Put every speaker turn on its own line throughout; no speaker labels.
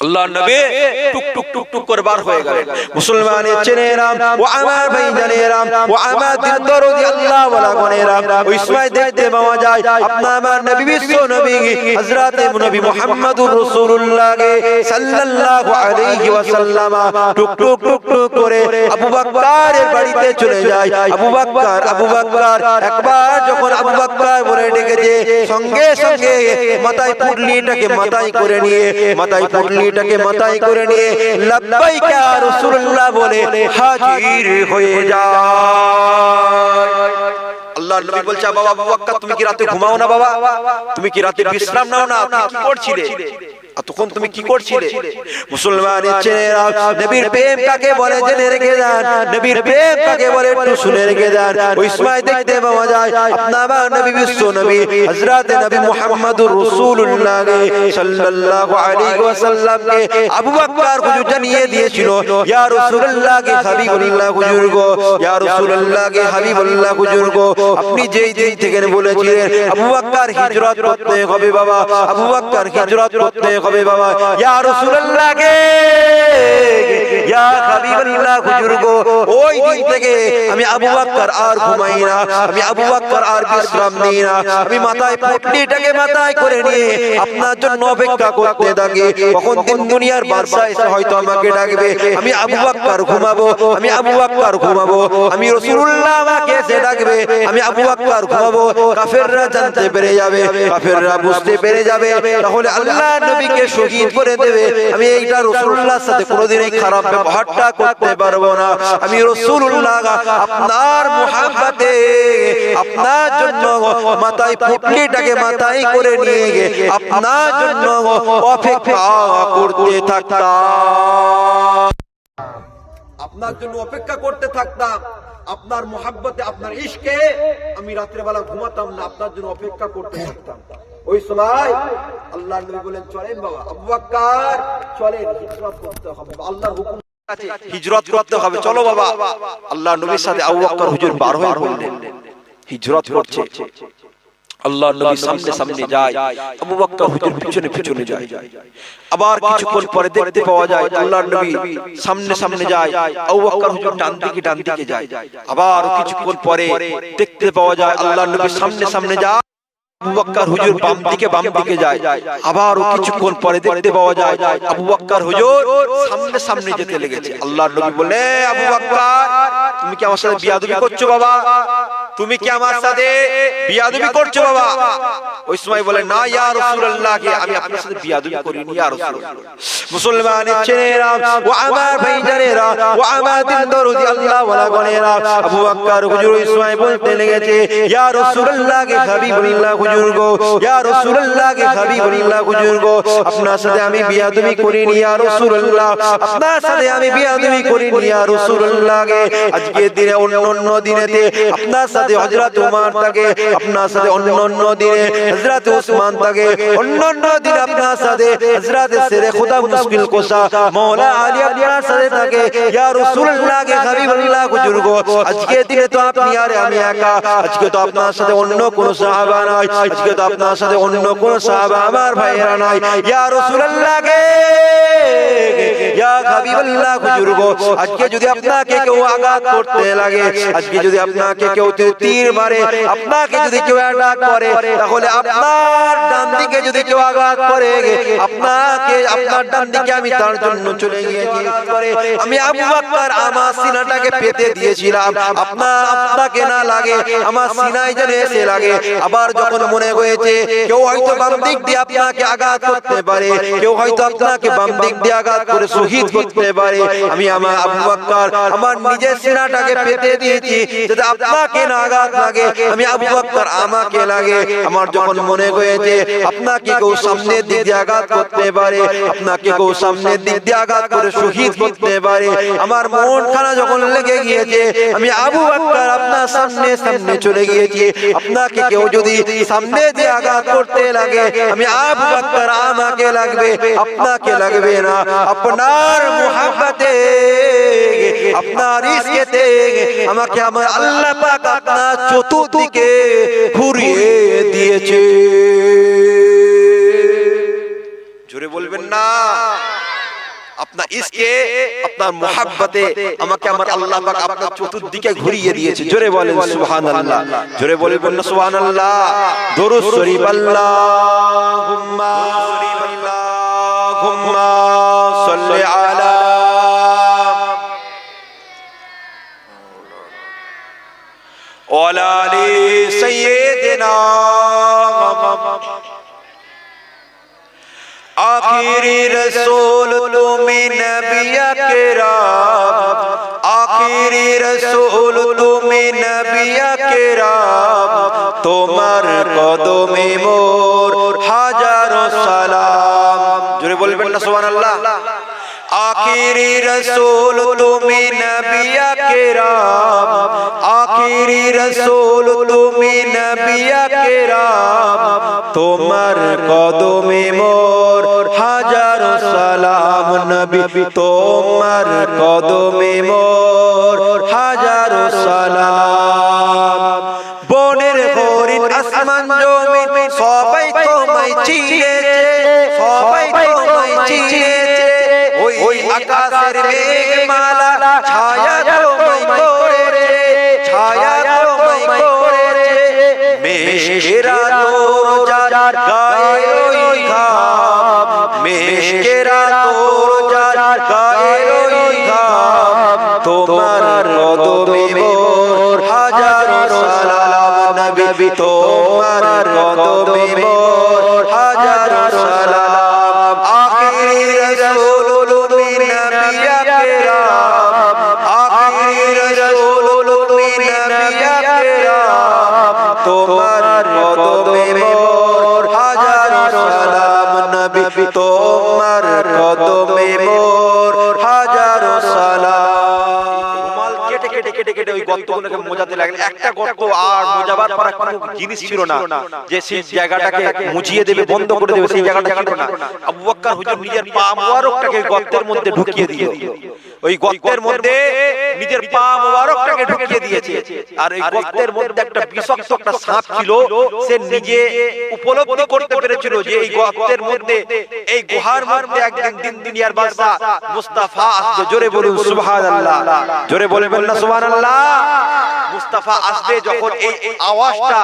আল্লাহ নবী টুক টুক টুক টুক করে বার হয়ে গেলেন। মুসলমানের চেনেরাম ও আমার ভাই ও আমার দিল দরদি আল্লাহ ওয়ালা গনেরাম ওই সময় দেখতে পাওয়া যায় আপনা আমার নবী বিশ্ব নবী হযরত নবী মুহাম্মদুর রাসূলুল্লাহ সাল্লাল্লাহু আলাইহি ওয়াসাল্লাম টুক টুক টুক টুক করে আবু বকরের বাড়িতে চলে যায়। আবু বকর আবু বকর একবার যখন আবু বকর বলে ডেকেছে সঙ্গে সঙ্গে মাথায় পুটলিটাকে মাথায় করে নিয়ে মাথায় পুটলিটাকে মাথায় করে নিয়ে লাব্বাইক রাসূলুল্লাহ বলে, হাজির হয়ে যায়। বাবা আবু তুমি কি রাতে ঘুমাও না বাবা? তুমি কি রাতে বিশ্রাম নাও না? তুমি তখন তুমি কি করছিলে? মুসলমানের ছেলেরা নবীর প্রেম কাকে বলে জেনে রেখে দেন নবীর প্রেম কাকে বলে একটু শুনে রেখে দেন ওই সময় দেখতে পাওয়া যায় আপনার নবী বিশ্ব নবী হযরত নবী মুহাম্মদুর রাসূলুল্লাহ সাল্লাল্লাহু আলাইহি ওয়াসাল্লাম কে আবু বকর হুজুর জানিয়ে দিয়েছিল ইয়া রাসূলুল্লাহ কে হাবিবুল্লাহ হুজুর গো ইয়া রাসূলুল্লাহ কে হাবিবুল্লাহ হুজুর গো। আপনি যেই দিন থেকে বলেছিলেন আবু বকর হিজরত করতে হবে বাবা আবু বকর হিজরত করতে হবে বাবা। ইয়া রাসূলুল্লাহ কে ইয়া হাবিবুল্লাহ হুজুর গো ওই দিন থেকে আমি আবু বকর আর ঘুমাই না আমি আবু বকর আর বিশ্রাম নিই না আমি মাথায় পুটলিটাকে মাথায় করে নিয়ে আপনার জন্য অপেক্ষা করতে থাকি। কখন দিন দুনিয়ার বাদশা এসে হয়তো আমাকে ডাকবে আমি আবু বকর ঘুমাবো আমি আবু বকর ঘুমাবো আমি রাসূলুল্লাহ আমাকে এসে ডাকবে আমি আবু বকর ঘুমাবো কাফেররা জানতে পেরে যাবে কাফেররা বুঝতে পেরে যাবে তাহলে আল্লাহ নবীকে শহীদ করে দেবে আমি এইটা রাসূলুল্লাহর সাথে কোনোদিনই খারাপ ব্যবহারটা করতে পারব না। আমি রাসূলুল্লাহ, আপনার মুহাব্বতে, আপনার জন্য মাথায় পুটলিটাকে মাথায় করে নিয়ে গে আপনার জন্য অপেক্ষা করতে থাকতাম। আপনার জন্য অপেক্ষা করতে থাকতাম। আপনার মোহাব্বতে, আপনার ইশকে আমি রাত্রে বেলা ঘুমাতাম না, আপনার জন্য অপেক্ষা করতে থাকতাম। ওই সময় আল্লাহ নবী বলেন, চলেন বাবা, আবু বকর চলেন, হিজরত করতে হবে। আল্লাহর হুকুম হিজরত করতে হবে। চলো বাবা। আল্লাহ নবীর সাথে আবু বকর হুজুর বার হয়ে পড়লেন। হিজরত করছে। আল্লাহ নবী সামনে সামনে যায়। আবু বকর হুজুর পিছনে পিছনে যায়। আবার কিছুক্ষণ পরে দেখতে পাওয়া যায় আল্লাহ নবী সামনে সামনে যায়। আবু বকর হুজুর ডান দিকে ডান দিকে যায়। আবার কিছুক্ষণ পরে দেখতে পাওয়া যায় আল্লাহ নবী সামনে সামনে যায়। আবু বকর হুজুর বাম দিকে বাম দিকে যায়। আবার কিছুক্ষণ পরে দেখতে পাওয়া যায় আবু বকর হুজুর সামনে সামনে যেতে লেগেছে। আল্লাহর নবী বলে আবু বকর তুমি কি আমার সাথে বিয়াদবি করছ বাবা? তুমি কি আমার সাথে বিয়াদবি করছ বাবা? ওই সময় বলে না ইয়া রাসূলুল্লাহ কে আমি আপনার সাথে বিয়াদবি করিনি ইয়া রাসূলুল্লাহ। মুসলমানের ছেলেরা ও আমার ভাইজানেরা ও আমার দিন দরদি আল্লাহ ওয়ালা গনেরা আবু বকর হুজুর ওই সময় বলতে লেগেছে ইয়া রাসূলুল্লাহ কে হাবিবুল্লাহ হুজুর গো ইয়া রাসূলুল্লাহ কে হাবিবুল্লাহ হুজুর গো আপনার সাথে আমি বিয়াদবি করিনি, ইয়া রাসূলুল্লাহ, আপনার সাথে আমি বিয়াদবি করিনি, ইয়া রাসূলুল্লাহ কে। আজকে দিনে অন্য অন্য দিনেতে আপনার সাথে হযরত উমর থাকে, আপনার সাথে অন্য অন্য দিনে হযরত উসমান থাকে অন্য অন্য দিনে আপনার সাথে হযরত শেরে খুদা মুশকিল কোসা, মাওলা আলী আপনার সাথে থাকে, ইয়া রাসূলুল্লাহ কে হাবিবুল্লাহ হুজুর গো আজকে দিনে তো আপনি আর আমি একা, আজকে তো আপনার সাথে অন্য কোন সাহাবা নাই আজকে তো আপনার সাথে অন্য কোন সাহাবা আমার ভাইয়েরা নাই। ইয়া রাসূলুল্লাহ কে ইয়া হাবিবুল্লাহ, হুজুর গো, আজকে যদি আপনাকে কেউ আঘাত করতে লাগে, আজকে যদি আপনাকে কেউ তীর মারে, আপনাকে যদি কেউ অ্যাটাক করে, তাহলে আপনার ডান দিকে যদি কেউ আঘাত করে, আপনাকে, আপনার ডান দিকে আমি তার জন্য চলে গিয়েছি। করে আমি আবু বকর আমার সিনাটাকে পেতে দিয়েছিলাম। আপনার আপনাকে না লাগে, আমার সিনায় যেন এসে লাগে। আবার যখন মনে হয়েছে, কেউ হয়তো বাম দিক দিয়ে আপনাকে আঘাত করতে পারে, কেউ হয়তো আপনাকে বাম দিক দিয়ে আঘাত করে শহীদ করতে পারে। আমি আমার আবু বকর আমার নিজের সিনাটাকে পেতে দিয়েছি, যাতে আপনাকে না আঘাত লাগে। আমি আবু বকর আমাকে লাগে। আমার যখন মনে হয়েছে, আপনাকে কেউ সামনের দিক দিয়ে আঘাত করতে পারে, আপনাকে কেউ সামনের দিক দিয়ে আঘাত করে শহীদ করতে পারে। আমার মন খানা যখন লেগে গিয়েছে, আমি আবু বকর আপনার সামনে সামনে চলে গিয়েছি। আপনাকে কেউ যদি সামনে দিয়ে আঘাত করতে লাগে, আমি আবু আমাকে লাগবে, আপনাকে লাগবে না। আপনার মুহাব্বতে আপনার ইশকেতে আমাকে আমার আল্লাহ পাক আপনার চতুর্দিকে ঘুরিয়ে দিয়েছে। জোরে বলবেন না। আপনার ইসকে আপনার মহাব্বতে আমাকে আমার আল্লাহ পাক আপনার চতুর্দিকে ঘুরিয়ে দিয়েছে। জোরে বলে সুবহানাল্লাহ। জোরে বলে বলেন সুবহানাল্লাহ। দরুদ শরীফ আল্লাহুম্মা আল্লাহুম্মা সাল্লি আলা ওয়ালা আলী আখিরি রসুল, তুমি নবিয়া কেরাম আখিরি রসুল, তুমি নবিয়া কেরাম তোমার কদমে মোর হাজারো সালাম। জোরে বলবেন না, সুবহানাল্লাহ। আখিরি রসুল, তুমি নবিয়া কেরাম আখিরি রসুল, তুমি নবিয়া তোমার কদমে মোর নবী তোমার কদমে মোর। গর্তগুলোকে মোজাতে লাগলেন একটা গর্ত আর মোজাবার পর কোনো জিনিস ছিল না যে সেই জায়গাটাকে মুজিয়ে দেবে বন্ধ করে দেবে সেই জায়গাটা ছিল না আবু বকর হুজুর নিজের পা মোবারকটাকে গর্তের মধ্যে ঢুকিয়ে দিল। ওই গর্তের মধ্যে নিজের পা মোবারকটাকে ঢুকিয়ে দিয়েছে। আর এই গর্তের মধ্যে একটা বিষাক্ত একটা সাপ ছিল সে নিজে উপলব্ধি করতে পেরেছিল যে এই গর্তের মধ্যে এই গুহার মধ্যে একদিন দিন দুনিয়ার বাদশা মুস্তাফা আসবে। জোরে বলুন সুবহানাল্লাহ। জোরে বলবেন না সুবহানাল্লাহ। মুস্তাফা আসবে যখন এই আওয়াজটা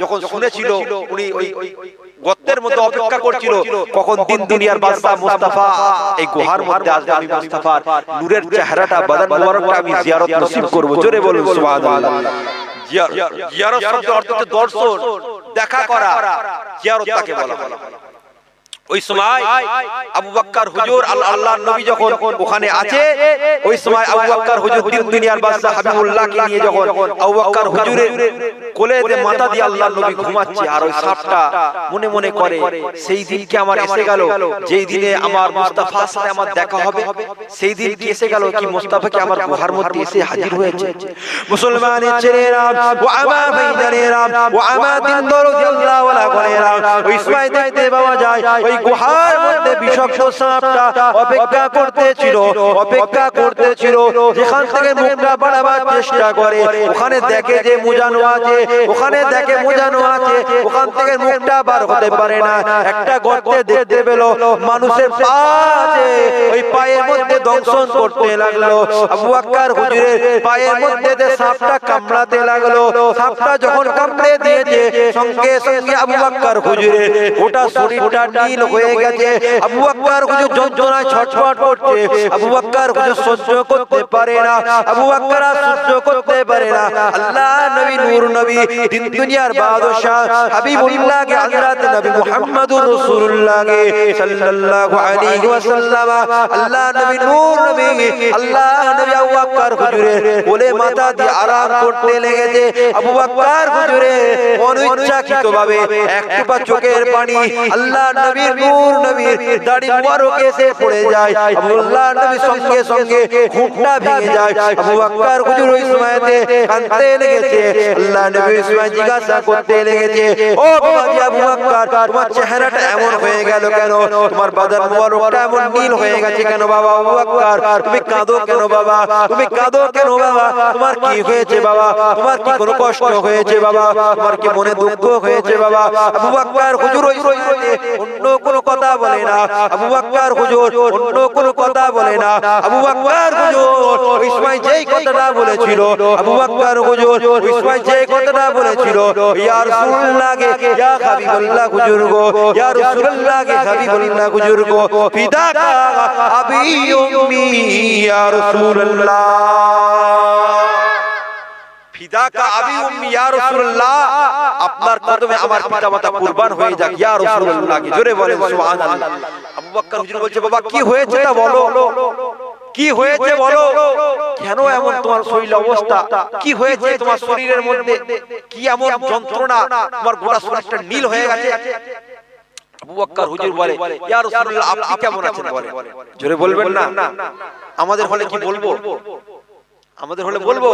যখন শুনেছিল উনি ওই গর্তের মধ্যে অপেক্ষা করছিল কখন দিন দুনিয়ার বাদশা মুস্তাফা এই গুহার মধ্যে আসবে আমি মুস্তাফার নূরের চেহারাটা বদন মুবারকটা আমি জিয়ারত নসিব করব জোরে বলুন সুবহানাল্লাহ। জিয়ারত শব্দের অর্থ হচ্ছে দর্শন দেখা করা জিয়ারত তাকে বলা হয়। ওই সময় আবু হুজুর নবী যখন ওখানে আছে, ওই সময় আবু হুজুর দিন দুনিয়ার বাদশা নিয়ে যখন আবু হুজুরের কোলে মাথা দিয়ে নবী ঘুমাচ্ছে আর ওই সাপটা মনে মনে করে, সেই দিন কি আমার এসে গেল? যেই দিনে আমার সাথে আমার দেখা হবে? সেই দিন কি এসে গেল? কি মুস্তাফা কি আমার গুহার মধ্যে এসে হাজির হয়েছে? মুসলমানের ছেলেরা ও আমার দিন ওয়ালা ওই সময় দেখতে পাওয়া যায়, ওই গুহার মধ্যে বিষাক্ত সাপটা অপেক্ষা করতেছিল অপেক্ষা করতেছিল, যেখান থেকে মুখটা বাড়াবার চেষ্টা করে। ওখানে দেখে যে মুজানো আছে, ওখানে দেখে মুজানো আছে, ওখান থেকে মুখটা বার হতে পারে না। একটা গর্তে দেখতে পেল, মানুষের পা আছে, ওই পায়ের মধ্যে দংশন করতে লাগল। আবু আক্কার হুজুরের পায়ের মধ্যে যে সাপটা কামড়াতে লাগল, সাপটা যখন কামড়ে দিয়েছে, সঙ্গে সঙ্গে আবু আক্কার হুজুরের গোটা শরীরটা নীল হয়ে গেছে। আবু আক্কার হুজুর যন্ত্রণায় ছটফট করছে। আবু আক্কার হুজুর সহ্য করতে পারে না। আবু আক্কার সহ্য করতে পারে না। আল্লাহ নবী নূর নবী, দিন দুনিয়ার বাদশাহ হাবিবুল্লাহ কে হযরত নবী মুহাম্মদুর রাসূলুল্লাহ কে সাল্লাল্লাহু আলাইহি ওয়াসাল্লাম, আল্লাহ নবী নূর নবী, আল্লাহ নবী আবু আক্কার হুজুরের কোলে মাথা দিয়ে আরাম করতে লেগেছে। আবু আক্কার হুজুরে অনিচ্ছাকৃতভাবে একটু পা চোখের পানি আল্লাহ নবীর নূর নবীর দাড়ি মুবারক এসে পড়ে যায়। আব্দুল্লাহ নবী সঙ্গে সঙ্গে ঘুমটা ভেঙে যায়। আবু বকর হুজুর ওই সময়তে কাঁদতে লেগেছে। আল্লাহ নবী নবী ইসমাইল জিজ্ঞাসা করতে লেগেছে। ও বাবাজি আবু বকর তোমার চেহারাটা এমন হয়ে গেল কেন? তোমার বাদান মোবারকটা এমন নীল হয়ে গেছে কেন বাবা? আবু বকর তুমি কাঁদো কেন বাবা তুমি কাঁদো কেন বাবা? তোমার কি হয়েছে বাবা তোমার কি কোনো কষ্ট হয়েছে বাবা? তোমার কি মনে দুঃখ হয়েছে বাবা? আবু বকর হুজুর ওই সময়তে অন্য কোনো কথা বলে না আবু বকর হুজুর অন্য কোনো কথা বলে না আবু বকর হুজুর ওই সময় যেই কথাটা বলেছিল আবু বকর হুজুর ওই সময় যেই কথাটা বলেছিল, ইয়া রাসূলুল্লাহ কে ইয়া হাবিবাল্লাহ হুজুর গো, ইয়া রাসূলুল্লাহ কে হাবিবাল্লাহ হুজুর গো ফিদাকা আবি উম্মি, ইয়া রাসূলুল্লাহ। ফিদাকা আবি উম্মি ইয়া রাসূলুল্লাহ। আপনার কদমে আমার পিতামাতা কুরবান হয়ে যাক। ইয়া রাসূলুল্লাহ কি জোরে বলেন সুবহানাল্লাহ। আবু বকর হুজুর বলছে বাবা কি হয়েছে তা বলো। কি হয়েছে বলো? কেন এমন তোমার শরীর অবস্থা? কি হয়েছে তোমার শরীরের মধ্যে? কি এমন যন্ত্রণা? তোমার গোটা শরীরটা নীল হয়ে গেছে? আবু বকর হুজুর বলে ইয়া রাসূলুল্লাহ আপনি কেমন আছেন? বলে জোরে বলবেন না। আমাদের হলে কি বলব? আমাদের হলে বলব?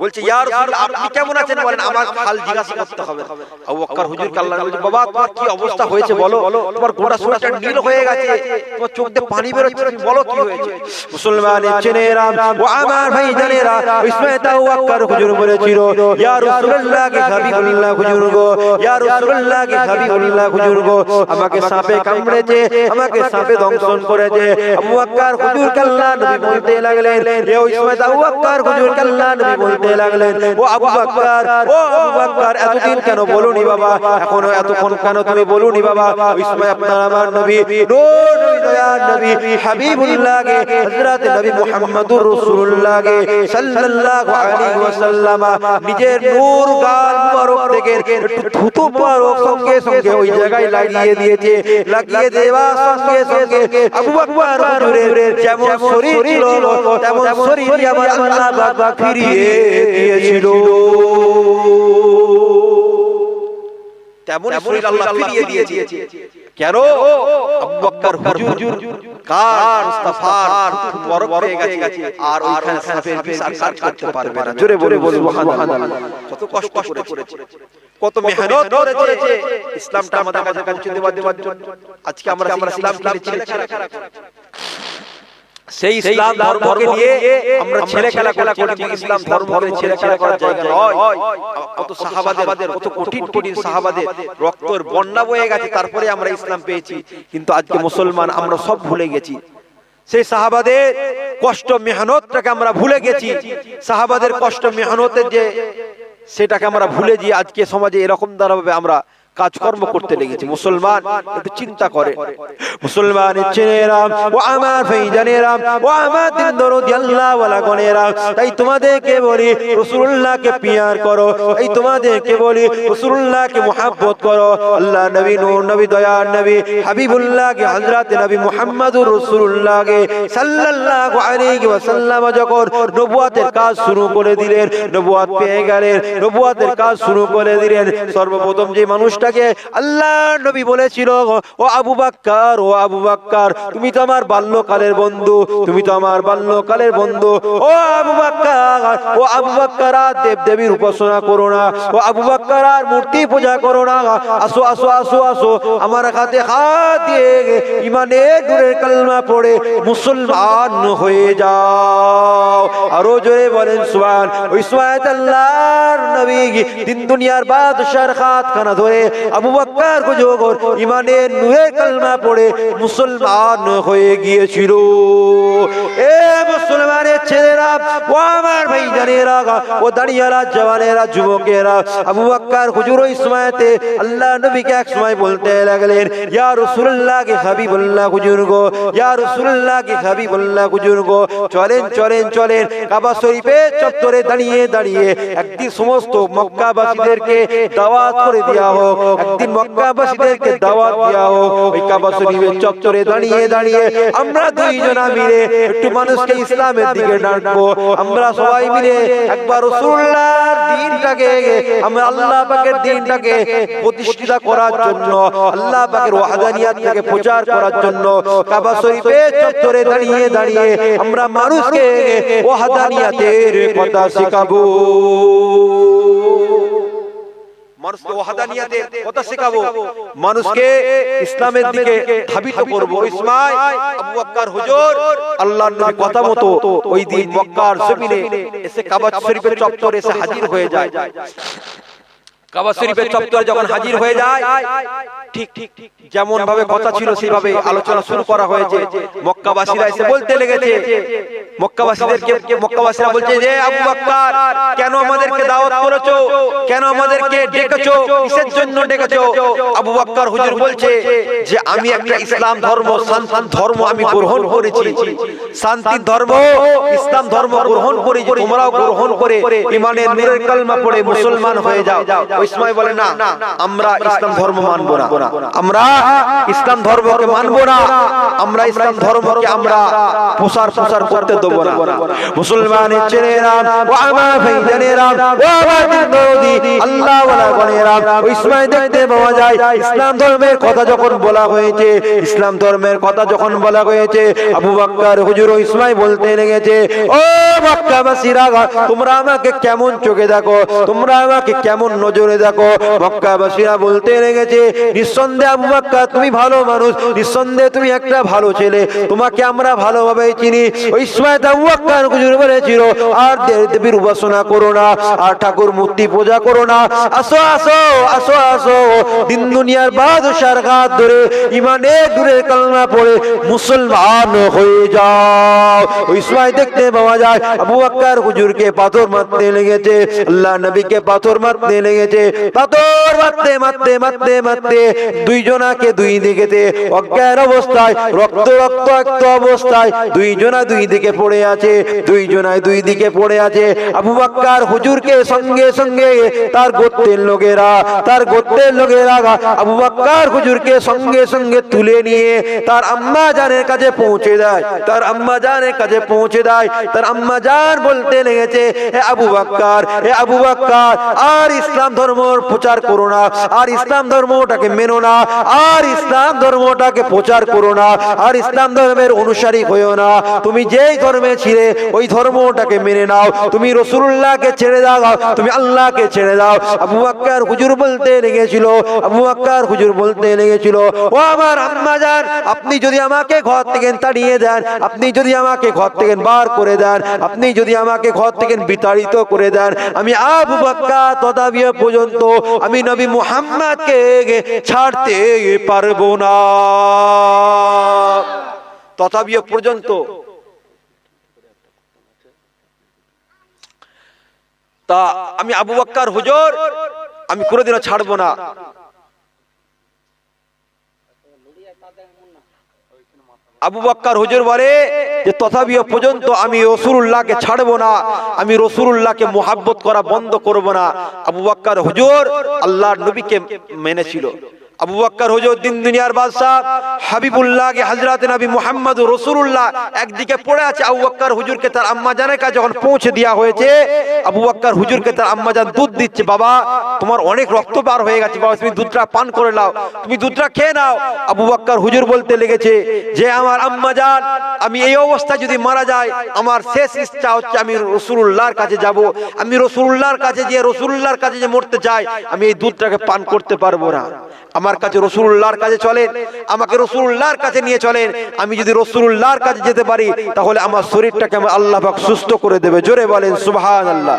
বলছে ইয়া রাসূলুল্লাহ আপনি কেমন আছেন? বলেন আমার হাল জিজ্ঞাসা করতে হবে। আবু বকর হুজুর আল্লাহ বলছে বাবা তোমার কি অবস্থা হয়েছে বলো? তোমার গোটা শরীরটা নীল হয়ে গেছে তোমার চোখ দিয়ে পানি বের হচ্ছে তুমি বলো কি হয়েছে? মুসলমানের চেনেরা ও আমার ভাই জানেরা ইসমাইল আবু বকর হুজুর বলেছিল ইয়া রাসূলুল্লাহ কে হাবিবুল্লাহ হুজুর গো ইয়া রাসূলুল্লাহ কে হাবিবুল্লাহ হুজুর গো আমাকে সাপে কামড়েছে আমাকে সাপে দংশন করেছে আবু বকর হুজুর আল্লাহ নবী বলতে লাগলেন এ ইসমাইল আবু বকর হুজুর আল্লাহ নবী বলতে লাগলেন, ও আবু বকর, ও আবু বকর, এতদিন কেন বলুনি বাবা? এখনও এতক্ষণ কেন তুমি বলুনি বাবা? ইসমাইল আপনার আমার নবী, নূর দয়ার নবী হাবিবুল্লাহ কে হযরত নবী মুহাম্মদুর রাসূলুল্লাহ কে সাল্লাল্লাহু আলাইহি ওয়াসাল্লাম নিজের নূর গাল মুবারক থেকে একটু থুতু মুবারক সঙ্গে সঙ্গে ওই জায়গায় লাগিয়ে দিয়েছে। লাগিয়ে দেওয়া সঙ্গে সঙ্গে আবু বকর হুজুরের যেমন শরীর ছিল, তেমন শরীর আমার আল্লাহ পাক ফিরিয়ে দিয়েছিল তেমন শরীর আল্লাহ ফিরিয়ে দিয়েছে কেন আবু বকর হুজুর কার মুস্তাফার বরফ পেয়ে গেছে আর ওইখানে সাফের বিচার কাজ করতে পারবে না জোরে বলে বলে সুবহানাল্লাহ কত কষ্ট করেছে কত মেহনত করেছে ইসলামটা আমাদের কাছে পৌঁছে দেওয়ার দেওয়ার জন্য আজকে আমরা আমরা ইসলাম ছেড়ে সেই ইসলাম ধর্মকে নিয়ে আমরা ছেলে খেলা খেলা করছি ইসলাম ধর্মকে ছেলে খেলা করার জায়গা নয়। কত সাহাবাদের কত কঠিন কঠিন সাহাবাদের রক্তের বন্যা বয়ে গেছে তারপরে আমরা ইসলাম পেয়েছি। কিন্তু আজকে মুসলমান আমরা সব ভুলে গেছি। সেই সাহাবাদের কষ্ট মেহনতটাকে আমরা ভুলে গেছি। সাহাবাদের কষ্ট মেহনতের যে সেটাকে আমরা ভুলে গিয়ে আজকে সমাজে এরকম দ্বারা আমরা কাজকর্ম করতে লেগেছে। মুসলমান একটু চিন্তা করে। মুসলমান চেনেরাম ও আমার ভাইজানেরাম ও আমার দিন দরদি আল্লাহ ওয়ালা গনেরাম। তাই তোমাদেরকে বলি রাসূলুল্লাহকে পিয়ার করো। তাই তোমাদেরকে বলি রাসূলুল্লাহকে মুহাব্বত করো। আল্লাহ নবী নূর নবী দয়ার নবী হাবিবুল্লাহকে হযরত নবী মুহাম্মদুর রাসূলুল্লাহকে সাল্লাল্লাহু আলাইহি ওয়াসাল্লাম যখন নবুয়তের কাজ শুরু করে দিলেন নবুয়ত পেয়ে গেলেন নবুয়তের কাজ শুরু করে দিলেন সর্বপ্রথম যে মানুষটাকে আল্লাহ নবী বলেছিল, ও আবু বাক্কার, ও আবু বাক্কার, তুমি তো আমার বাল্যকালের বন্ধু, তুমি তো আমার বাল্যকালের বন্ধু। ও আবু বাক্কার, ও আবু বাক্কার, আর দেব দেবীর উপাসনা করো না। ও আবু বাক্কার, আর মূর্তি পূজা করো না। আসো আসো আসো আসো। আমার হাতে হাত দিয়ে ইমানে নূরের কালমা পড়ে মুসলমান হয়ে যাও। আরও জোরে বলেন, সুবহান। ওই সুবহানাত আল্লাহর নবী দিন দুনিয়ার বাদশার হাত খানা ধরে আবু বকর হুজুর ইমানের নূরের কালমা পড়ে মুসলমান হয়ে গিয়েছিল। এ মুসলমানের ছেলেরা, ও আমার ভাই জানেরা ও দাঁড়িয়ারা জওয়ানেরা, যুবকেরা, আবু বকর হুজুর ওই সময়তে আল্লাহ নবীকে এক সময় বলতে লাগলেন, ইয়া রাসূলুল্লাহ কে হাবিবুল্লাহ হুজুর গো, ইয়া রাসূলুল্লাহ কে হাবিবুল্লাহ হুজুর গো, চলেন চলেন চলেন, কাবা শরীফের চত্বরে দাঁড়িয়ে দাঁড়িয়ে একটি সমস্ত মক্কাবাসীদেরকে দাওয়াত করে দেওয়া হোক একদিন মক্কাবাসীদেরকে দাওয়াত দেওয়া হোক ওই কাবা শরীফের চত্বরে দাঁড়িয়ে দাঁড়িয়ে আমরা দুইজনা মিলে একটু মানুষকে ইসলামের দিকে ডাকবো। আমরা সবাই মিলে একবার রাসূলুল্লাহর দিনটাকে, আমরা আল্লাহ পাকের দিনটাকে প্রতিষ্ঠিত করার জন্য, আল্লাহ পাকের ওয়াহদানিয়াত থেকে প্রচার করার জন্য কাবা শরীফের চত্বরে দাঁড়িয়ে দাঁড়িয়ে আমরা মানুষকে ওয়াহদানিয়াতের কথা শেখাবো। মানুষকে ওয়াহাদানিয়াতের কথা শেখাবো। মানুষকে ইসলামের দিকে ধাবিত করব। ওই আবু বকর হুজুর আল্লাহর নবী কথা মতো ওই দিন মক্কার জমিনে এসে কাবা শরীফের চত্বরে এসে হাজির হয়ে যায়। কাবা শরীফের চত্বরে যখন হাজির হয়ে যায় ঠিক ঠিক যেমন ভাবে কথা ছিল সেইভাবে আলোচনা শুরু করা হয়েছে। মক্কাবাসীরা এসে বলতে লেগেছে মক্কাবাসীদেরকে মক্কাবাসীরা বলছে যে আবু বকর কেন আমাদেরকে দাওয়াত করেছ? কেন আমাদেরকে ডেকেছো? কিসের জন্য ডেকেছো? আবু বকর হুজুর বলছে যে আমি একটা ইসলাম ধর্ম শান্তি ধর্ম আমি গ্রহণ করেছি। শান্তির ধর্ম ইসলাম ধর্ম গ্রহণ করেছি তোমরাও গ্রহণ করে ইমানের নূরের কালমা পড়ে মুসলমান হয়ে যাও বলে না, আমরা ইসলাম ধর্ম মানব না। আমরা ইসলাম ধর্মকে না। আমরা ইসলাম ধর্মকে আমরা প্রসার প্রসার করতে না। মুসলমানের ও আমার ও আমার দিনদরদি, আল্লাহ দেখতে পাওয়া যায়, ইসলাম ধর্মের কথা যখন বলা হয়েছে, ইসলাম ধর্মের কথা যখন বলা হয়েছে, আবু বকর হুজুর ওই সময় বলতে লেগেছে, ও মক্কাবাসীরা তোমরা আমাকে কেমন চোখে দেখো, তোমরা আমাকে কেমন নজরে দেখো, মক্কাবাসীরা বলতে লেগেছে, নিঃসন্দেহে আবু বকর, তুমি ভালো মানুষ, নিঃসন্দেহে তুমি একটা ভালো ছেলে, তোমাকে আমরা ভালোভাবে চিনি। ওই সময় আবু বকর হুজুর বলেছিল, আর দেব- দেবীর উপাসনা করো না, আর ঠাকুর মূর্তি পূজা করো না। আসো আসো আসো আসো। দিন দুনিয়ার বাদশার হাত ধরে, ইমানে দূরে কালমা পড়ে, মুসলমান হয়ে যাও। ওই সময় দেখতে পাওয়া যায়, আবু বকর হুজুরকে পাথর মারতে লেগেছে, আল্লাহ নবীকে পাথর মারতে লেগেছে। পাথর মারতে মারতে মারতে মারতে দুইজনাকে দুই দিকেতে অজ্ঞান অবস্থায়, রক্ত রক্ত রক্ত অবস্থায় দুইজনা দুই দিকে পড়ে আছে দুইজনায় দুই দিকে পড়ে আছে। আবু বাক্কার হুজুরকে সঙ্গে সঙ্গে তার গোত্রের লোকেরা, তার গোত্রের লোকেরা আবু বাক্কার হুজুরকে সঙ্গে সঙ্গে তুলে নিয়ে তার আম্মা জানের কাছে পৌঁছে দেয়। তার আম্মা জানের কাছে পৌঁছে দেয়। তার আম্মা জান বলতে লেগেছে, হে আবু বাক্কার, হে আবু বাক্কার, আর ইসলাম ধর্ম প্রচার করো না। আর ইসলাম ধর্মটাকে মেনো না। আর ইসলাম ধর্মটাকে প্রচার করো না। আর ইসলাম ধর্মের অনুসারী হইও না। তুমি যেই ধর্মে ছিলে, ওই ধর্মটাকে মেনে নাও। তুমি রসুল্লাহকে ছেড়ে দাও। তুমি আল্লাহকে ছেড়ে দাও। আবু বাক্কার হুজুর বলতে লেগেছিল। আবু বাক্কার হুজুর বলতে লেগেছিল, ও আমার আম্মা যান, আপনি যদি আমাকে ঘর থেকে তাড়িয়ে দেন, আপনি যদি আমাকে ঘর থেকে বার করে দেন, আপনি যদি আমাকে ঘর থেকে বিতাড়িত করে দেন, আমি আবু বাক্কা তদাবিয়া পর্যন্ত আমি নবী মুহাম্মদকে ছাড়তে পারব না। তথাপিও পর্যন্ত তা আমি আবু বাক্কার হুজুর, আমি কোনোদিনও ছাড়বো না। আবু বাক্কার হুজুর বলে যে, তথাপিও পর্যন্ত আমি রসুল্লাহকে ছাড়বো না, আমি রসুল্লাহকে মোহাব্বত করা বন্ধ করব না। আবু বাক্কার হুজুর আল্লাহ নবীকে মেনেছিল। আবু বাক্কার দুনিয়ার বাদশাহ নবী পড়ে আছে, আবু বাক্কার তার যখন পৌঁছে হয়েছে, আবু বাক্কার তার দুধ দিচ্ছে, বাবা, তোমার অনেক রক্ত বার হয়ে গেছে, বাবা, তুমি দুধটা পান করে নাও, তুমি দুধটা খেয়ে নাও। আবু বাক্কার হুজুর বলতে লেগেছে, যে আমার আম্মা জান, আমি এই অবস্থায় যদি মারা যায় আমার শেষ ইচ্ছা হচ্ছে আমি রসুল্লাহর কাছে যাব। আমি রসুল্লাহর কাছে যে রসুল্লাহর কাছে যে মরতে চাই, আমি এই দুধটাকে পান করতে পারব না। আমার কাছে রসুল্লাহর কাছে চলেন, আমাকে রসুল্লাহর কাছে নিয়ে চলেন, আমি যদি রসুল্লাহর কাছে যেতে পারি, তাহলে আমার শরীরটাকে আমার আল্লাহ সুস্থ করে দেবে। জোরে বলেন সুবাহ আল্লাহ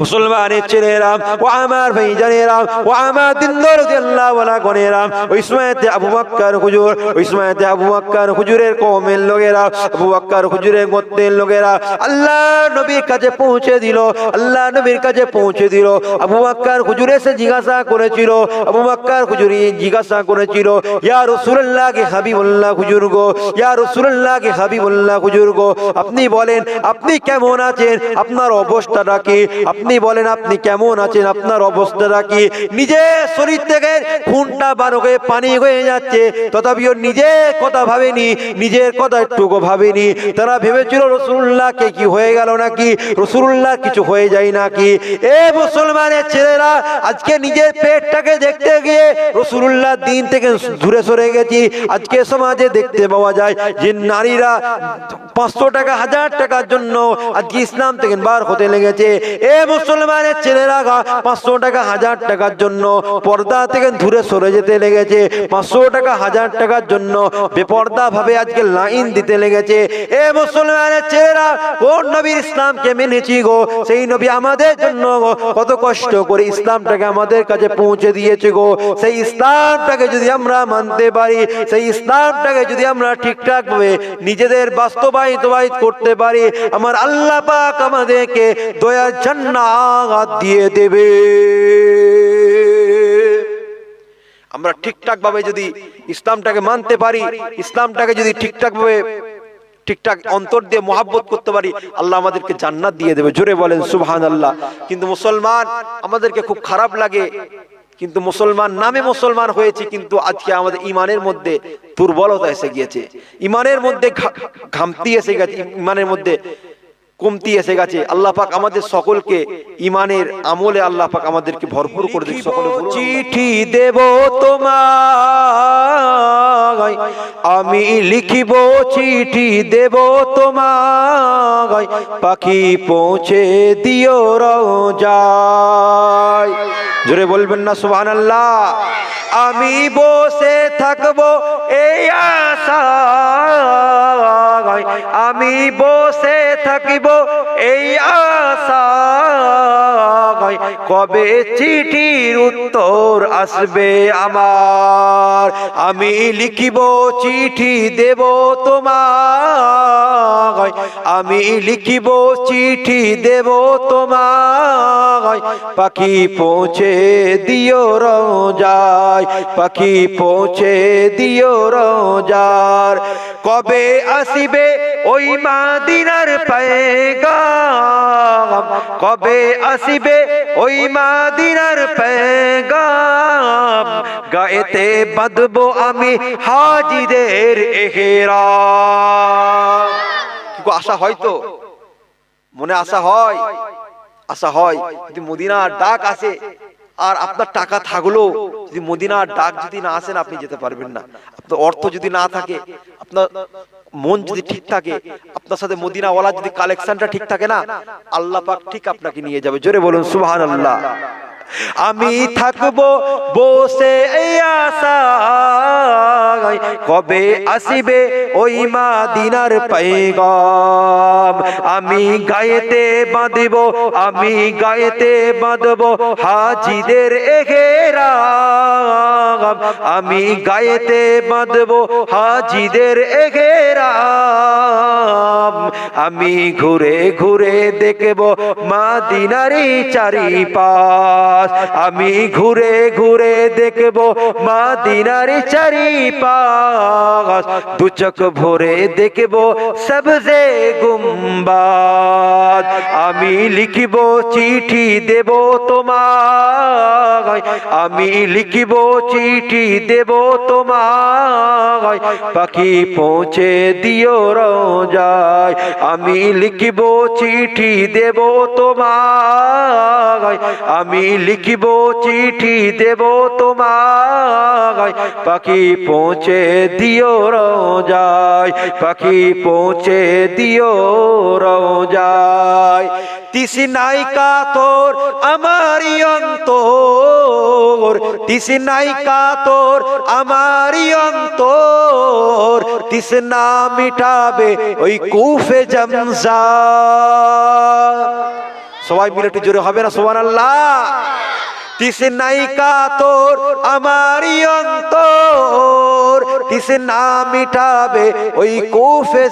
মুসলমানের ছেলেরা ও আমার ভাইজানেরা ও আমার দিনদার আল্লাহ ওয়ালা ওই সময়তে আবু বকর হুজুর, ওই সময়তে আবু বকর হুজুরের কওমের লোকেরা, আবু বকর হুজুরের গোত্রের লোকেরা আল্লাহ নবীর কাছে পৌঁছে দিল আল্লাহ নবীর কাছে পৌঁছে দিল। আবু বকর হুজুর এসে জিজ্ঞাসা করেছিল, আবু বকর হুজুর জিজ্ঞাসা করেছিল, ইয়া রাসূলুল্লাহ কে হাবিবুল্লাহ হুজুর গো, ইয়া রাসূলুল্লাহ কে হাবিবুল্লাহ হুজুর গো, আপনি বলেন, আপনি কেমন আছেন? আপনার অবস্থাটা কি? আপনি বলেন, আপনি কেমন আছেন? আপনার অবস্থাটা কি? নিজের শরীর থেকে খুনটা বার হয়ে পানি হয়ে যাচ্ছে। তথাপিও নিজে কথা ভাবেনি, নিজের কথা একটুকু ভাবেনি। তারা ভেবেছিল, রসুল্লাহকে কি হয়ে গেল নাকি? রসুল্লাহ কিছু হয়ে যায় নাকি? এ মুসলমানের ছেলেরা, আজকে নিজের পেটটাকে দেখতে গিয়ে রসুল্লাহ দিন থেকে দূরে সরে গেছি। আজকে সমাজে দেখতে পাওয়া যায় যে নারীরা পাঁচশো টাকা, হাজার টাকার জন্য আজকে ইসলাম থেকে বার হতে লেগেছে। এ মুসলমানের ছেলেরা পাঁচশো টাকা, হাজার টাকার জন্য পর্দা থেকে দূরে সরে যেতে লেগেছে। পাঁচশো টাকা, হাজার টাকার জন্য বেপর্দা ভাবে আজকে লাইন দিতে লেগেছে। এ মুসলমানের ছেলেরা, কোন নবীর ইসলামকে মেনেছি গো? সেই নবী আমাদের জন্য কত কষ্ট করে ইসলামটাকে আমাদের কাছে পৌঁছে দিয়েছে গো। সেই ইসলামটাকে যদি আমরা মানতে পারি, সেই ইসলামটাকে যদি আমরা ঠিকঠাক ভাবে নিজেদের বাস্তবায়িত করতে পারি, আমার আল্লাহ পাক আমাদেরকে দয়ার জান্নাত দিয়ে দেবে। আমরা ঠিকঠাক ভাবে যদি ইসলামটাকে মানতে পারি, ইসলামটাকে যদি ঠিকঠাক ভাবে ঠিকঠাক অন্তর দিয়ে মোহাব্বত করতে পারি, আল্লাহ আমাদেরকে জান্নাত দিয়ে দেবে। জোরে বলেন সুবহান আল্লাহ কিন্তু মুসলমান আমাদেরকে খুব খারাপ লাগে। কিন্তু মুসলমান নামে মুসলমান হয়েছে, কিন্তু আজকে আমাদের ইমানের মধ্যে দুর্বলতা এসে গিয়েছে। ইমানের মধ্যে ঘামতি এসে গেছে, ইমানের মধ্যে কমতি এসে গেছে। আল্লাহ পাক আমাদের সকলকে ইমানের আমলে আল্লাহ পাক আমাদেরকে ভরপুর করে দিচ্ছে সকলে চিঠি দেব তোমায়, আমি লিখিব চিঠি দেব তোমায়। পাখি পৌঁছে দিও রোজায় জোরে বলবেন না, সুবহানাল্লাহ। আমি বসে থাকব, এই আশায় আমি বসে থাকিব, এই আশায় কবে চিঠির উত্তর আসবে আমার? আমি লিখিব, চিঠি দেব তোমার আমি লিখিব, চিঠি দেব তোমার পাখি পৌঁছে দিও রোজায়। পাখি পৌঁছে দিও রোজার। কবে আসিবে ওই মাদিনার পেগাম কবে আসিবে ওই মাদিনার পেগাম, গায়েতে বাঁধবো আমি হাজিদের এহেরা আশা হয় তো? মনে আশা হয়? আশা হয়, যদি মদিনার ডাক আসে আর আপনার টাকা থাকলেও যদি মদিনার ডাক যদি না আসেন, আপনি যেতে পারবেন না। আপনার অর্থ যদি না থাকে, আপনার মন যদি ঠিক থাকে, আপনার সাথে মদিনাওয়ালা যদি কালেকশনটা ঠিক থাকে না, আল্লাহ পাক ঠিক আপনাকে নিয়ে যাবে। জোরে বলুন, সুবহানাল্লাহ। আমি থাকব বসে আশায়। কবে আসিবে ওই মাদিনার পাইগাম? আমি গায়েতে বাঁধব আমি গায়েতে বাঁধব হাজিদের এঘেরাম আমি গায়েতে বাঁধব হাজিদের এঘেরাম আমি ঘুরে ঘুরে দেখব মাদিনারি চারিপাশ। আমি ঘুরে ঘুরে দেখব মাদিনারি চারিপাশ। চোখ ভরে দেখব সবজে গুম্বাদ আমি লিখিব চিঠি দেব তোমায়। আমি লিখিব চিঠি দেব তোমায়। পাখি পৌঁছে দিও রোজায়। আমি লিখিব চিঠি দেব তোমায়। আমি লিখিব চিঠি দেব তোমায়। পাখি পৌঁছে দিও রোজায়। পাখি পৌঁছে দিও রোজায়। তিসি নাইকা তোর আমারই অন্তর। তিসি নাইকা তোর অন্তর। তিস না মিটাবে ওই কুফে জমজা। সবাই মিলে একটু জোরে হবে না? সোমান আল্লাহ তিস নাইকা তোর, আমারই অন্তর। তিস না মিটাবে ওই কুফে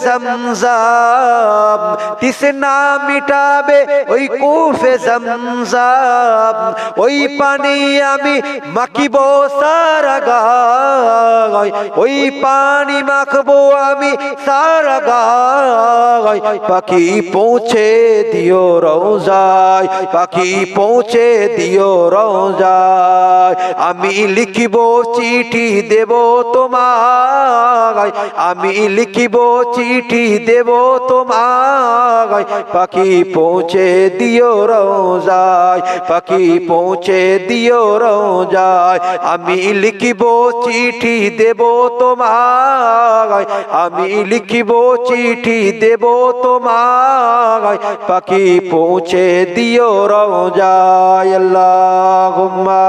তিস না মিটাবে ওই কুফে জমজম। ওই পানি আমি মাখিব সারা গায়। ওই পানি মাখবো আমি সারা গায়। পাখি পৌঁছে দিও রোজায় পাখি পৌঁছে দিও রোজায় আমি লিখিব চিঠি দেব তোমায়। আমি লিখিব চিঠি দেব তোমায়। পাখি পৌঁছে দিও রোজায়। পাখি পৌঁছে দিও রোজায়। আমি লিখিব চিঠি দেব তোমায়। আমি লিখিব চিঠি দেব তোমায়। পাখি পৌঁছে দিও রোজায়। আল্লাহুম্মা।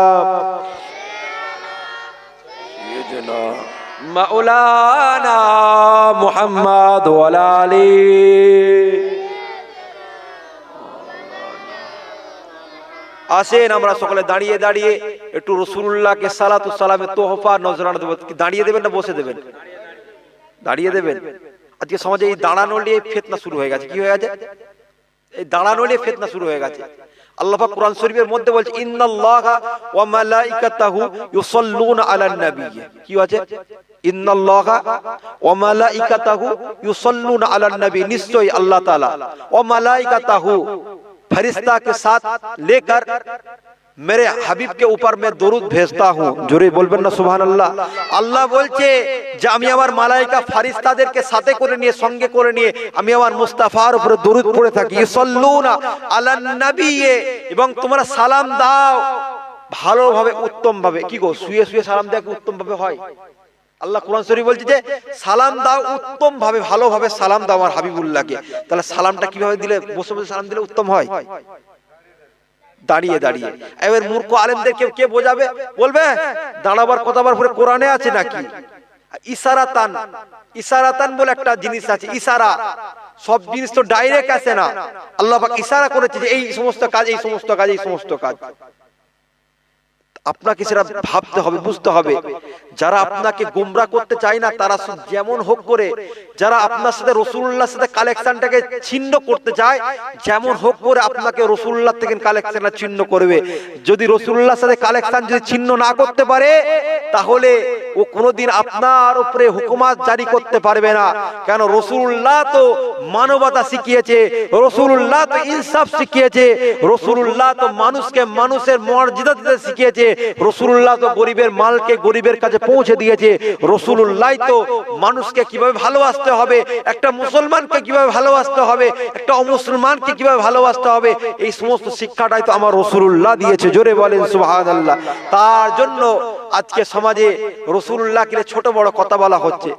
মাওলানা মুহাম্মদ ওয়ালা আলী। আসেন আমরা সকলে দাঁড়িয়ে দাঁড়িয়ে একটু রসুল্লাহকে সালাতু সালামে তোহফা নজরানা দেবো। দাঁড়িয়ে দেবেন না বসে দেবেন? দাঁড়িয়ে দেবেন। আজকে সমাজে এই দাঁড়ানো নিয়ে ফেতনা শুরু হয়ে গেছে। কি হয়ে গেছে? এই দাঁড়ানো নিয়ে ফেতনা শুরু হয়ে গেছে। আল্লাহ পাক কোরআন শরীফের মধ্যে বলছে ইন্নাল্লাহা ওয়া মালাইকাতাহু ইউসাল্লুনা আলান নবী কি আছে ইন্নাল্লাহা ওয়া মালাইকাতাহু ইউসাল্লুনা আলান নবী নিশ্চয়ই আল্লাহ তাআলা ওয়া মালাইকাতাহু ফেরেশতা কে সাথ লেকার মেরে হাবিবকে উপর মে দরুদ ভেজতা হুঁ জোরে বলবেন না সুহান আল্লাহ আল্লাহ বলছে যে আমি আমার মালাইকা ফারিস্তাদেরকে সাথে করে নিয়ে সঙ্গে করে নিয়ে আমি আমার মুস্তাফার উপরে দরুদ পড়ে থাকি ইসল্লুনা আলান নবী এবং তোমরা সালাম দাও ভালোভাবে উত্তম ভাবে কি গো শুয়ে শুয়ে সালাম দেওয়া উত্তমভাবে হয় আল্লাহ কোরআন শরীফ বলছে যে সালাম দাও উত্তম ভাবে ভালোভাবে সালাম দাও আমার হাবিবুল্লাহকে। তাহলে সালামটা কীভাবে দিলে? বসে বসে সালাম দিলে উত্তম হয়। দাঁড়িয়ে দাঁড়িয়ে। এবার মূর্খ আলেমদেরকে কে বোঝাবে? বলবে দাঁড়াবার কথাবার পরে কোরআনে আছে নাকি? ইশারাতান ইশারাতান বলে একটা জিনিস আছে ইশারা। সব জিনিস তো ডাইরেক্ট আসে না। আল্লাহ ইশারা করেছে যে এই সমস্ত কাজ এই সমস্ত কাজ এই সমস্ত কাজ। আপনাকে সেটা ভাবতে হবে, বুঝতে হবে। যারা আপনাকে গুমরা করতে চায় না, তারা যেমন হোক করে যারা আপনার সাথে রসুল্লাহর সাথে কালেকশনটাকে ছিন্ন করতে চায়, যেমন হোক করে আপনাকে রসুল্লাহ থেকে কালেকশনটা ছিন্ন করবে। যদি রসুল্লাহর সাথে কালেকশন যদি ছিন্ন না করতে পারে, তাহলে ও কোনোদিন আপনার উপরে হুকুমাত জারি করতে পারবে না। কেন? রসুল্লাহ তো মানবতা শিখিয়েছে রসুল্লাহ তো ইনসাফ শিখিয়েছে রসুল্লাহ তো মানুষকে মানুষের মর্যাদা দিতে শিখিয়েছে রসুল্লাহ তো গরিবের মালকে গরিবের কাছে পৌঁছে দিয়েছে। রসুল্লাহ তো মানুষকে কীভাবে ভালোবাসতে হবে, একটা মুসলমানকে কীভাবে ভালোবাসতে হবে, একটা অমুসলমানকে কীভাবে ভালোবাসতে হবে, এই সমস্ত শিক্ষাটাই তো আমার রসুল্লাহ দিয়েছে। জোরে বলেন আল্লাহ তার জন্য আজকে সমাজে রসুল্লাহকে ছোট বড় কথা বলা হচ্ছে।